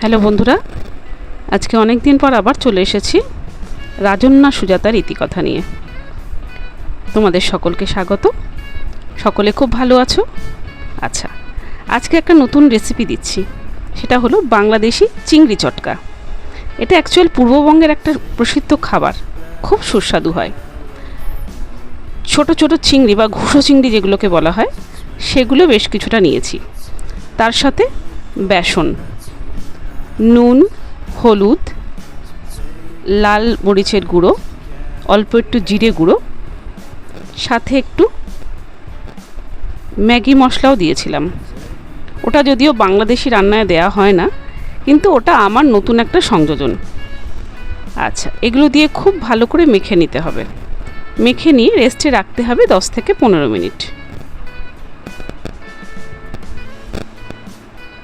Hello বন্ধুরা, আজকে অনেক দিন পর আবার চলে এসেছি রাজন্যা সুজাতার ইতিকথা নিয়ে। তোমাদের সকলকে স্বাগত। সকলে খুব ভালো আছো? আচ্ছা আজকে একটা নতুন রেসিপি দিচ্ছি। সেটা হলো বাংলাদেশি চিংড়ি চটকা। এটা অ্যাকচুয়াল পূর্ববঙ্গের একটা প্রসিদ্ধ খাবার। খুব সুস্বাদু হয়। ছোট ছোট চিংড়ি বা ঘুষো চিংড়ি যেগুলোকে বলা হয়, সেগুলো বেশ কিছুটা নিয়েছি। তার সাথে বেসন। নুন, হলুদ, লাল মরিচের গুঁড়ো, অল্প একটু জিরে গুঁড়ো, সাথে একটু ম্যাগি মশলাও দিয়েছিলাম। ওটা যদিও বাংলাদেশি রান্নায় দেয়া হয় না, কিন্তু ওটা আমার নতুন একটা সংযোজন। আচ্ছা এগুলো দিয়ে খুব ভালো করে মেখে নিতে হবে। মেখে নিয়ে রেস্টে রাখতে হবে দশ থেকে পনেরো মিনিট।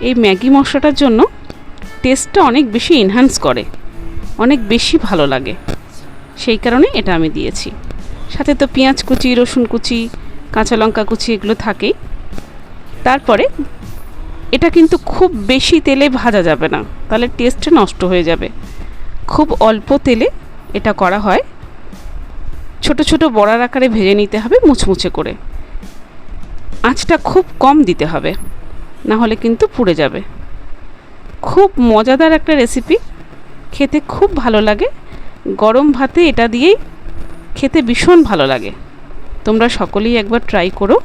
এই ম্যাগি মশলাটার জন্য টেস্টটা অনেক বেশি এনহ্যান্স করে, অনেক বেশি ভালো লাগে। সেই কারণে এটা আমি দিয়েছি। সাথে তো পেঁয়াজ কুচি, রসুন কুচি, কাঁচা লঙ্কা কুচি এগুলো থাকেই। তারপরে এটা কিন্তু খুব বেশি তেলে ভাজা যাবে না, তাহলে টেস্টটা নষ্ট হয়ে যাবে। খুব অল্প তেলে এটা করা হয়। ছোট ছোট বড়ার আকারে ভেজে নিতে হবে মুচমুচে করে। আঁচটা খুব কম দিতে হবে না হলে কিন্তু পুড়ে যাবে। খুব মজাদার একটা রেসিপি খেতে খুব ভালো লাগে। গরম ভাতে এটা দিয়েই খেতে ভীষণ ভালো লাগে। তোমরা সকলেই একবার ট্রাই করো।